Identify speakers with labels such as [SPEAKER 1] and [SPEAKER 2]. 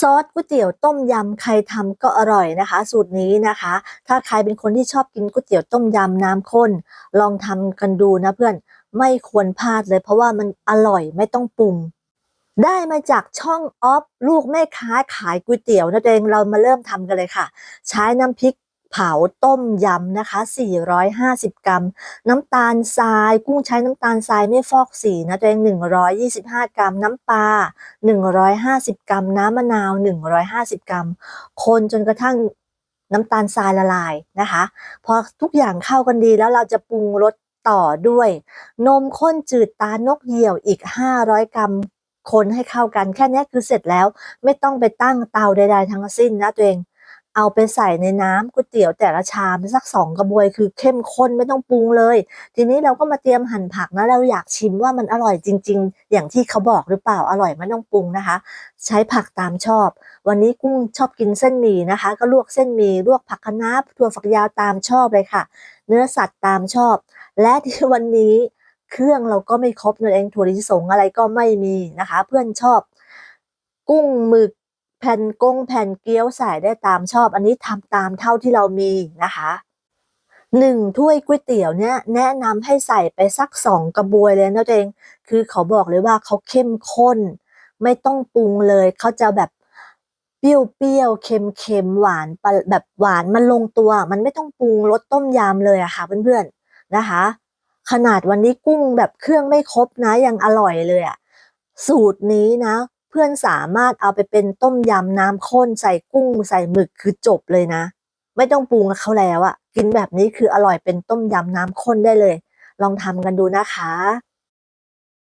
[SPEAKER 1] ซอสก๋วยเตี๋ยวต้มยำใครทำก็อร่อยนะคะ สูตรนี้นะคะ ถ้าใครเป็นคนที่ชอบกินก๋วยเตี๋ยวต้มยำน้ำข้น ลองทำกันดูนะเพื่อนไม่ควรพลาดเลย เพราะว่ามันอร่อยไม่ต้องปรุงได้มาจากช่องออฟลูกแม่ค้าขายก๋วยเตี๋ยวนะเองเรามาเริ่มทำกันเลยค่ะ ใช้น้ำพริก เผาต้มยำนะคะ 450 กรัม น้ำตาลทราย กุ้งใช้น้ำตาลทรายไม่ฟอกสีนะตัวเอง 125 กรัม น้ำปลา 150 กรัม น้ำมะนาว 150 กรัม คนจนกระทั่งน้ำตาลทรายละลายนะคะ พอทุกอย่างเข้ากันดีแล้วเราจะปรุงรสต่อด้วย นมข้นจืดตานกเหยี่ยวอีก 500 กรัมคนให้เข้ากันแค่นี้คือเสร็จแล้วไม่ต้องไปตั้งเตาใด ๆ ทั้งสิ้นนะตัวเอง เอาไปใส่ในน้ำก๋วยเตี๋ยวแต่ละชามสักสองกระบวยคือเข้มข้นไม่ต้องปรุงเลย ทีนี้เราก็มาเตรียมหั่นผักนะเราอยากชิมว่ามันอร่อยจริง ๆ อย่างที่เขาบอกหรือเปล่าอร่อยไม่ต้องปรุงนะคะ ใช้ผักตามชอบ วันนี้กุ้งชอบกินเส้นหมี่นะคะ ก็ลวกเส้นหมี่ลวกผักคะน้าถั่วฝักยาวตามชอบเลยค่ะ เนื้อสัตว์ตามชอบ และที่วันนี้เครื่องเราก็ไม่ครบนั่นเองถั่วลิสงอะไรก็ไม่มีนะคะ เพื่อนชอบ กุ้งหมึก แผ่นกงแผ่นเกี๊ยวใส่ได้ตามชอบ อันนี้ทำตามเท่าที่เรามีนะคะหนึ่งถ้วยก๋วยเตี๋ยวเนี่ยแนะนำให้ใส่ไปสักสองกระบวยเลยนะตัวเอง คือเขาบอกเลยว่าเขาเข้มข้น ไม่ต้องปรุงเลย เขาจะแบบเปรี้ยวเปรี้ยวๆเค็มเค็มๆหวานแบบหวานมันลงตัว มันไม่ต้องปรุงรสต้มยำเลยอะค่ะเพื่อนๆนะคะ ขนาดวันนี้กุ้งแบบเครื่องไม่ครบนะยังอร่อยเลยอะสูตรนี้นะ เพื่อนสามารถเอาไปเป็นต้มยำน้ำข้นใส่กุ้งใส่หมึกคือจบเลยนะ ไม่ต้องปรุงเขาแล้วอะกินแบบนี้คืออร่อยเป็นต้มยำน้ำข้นได้เลย ลองทำกันดูนะคะ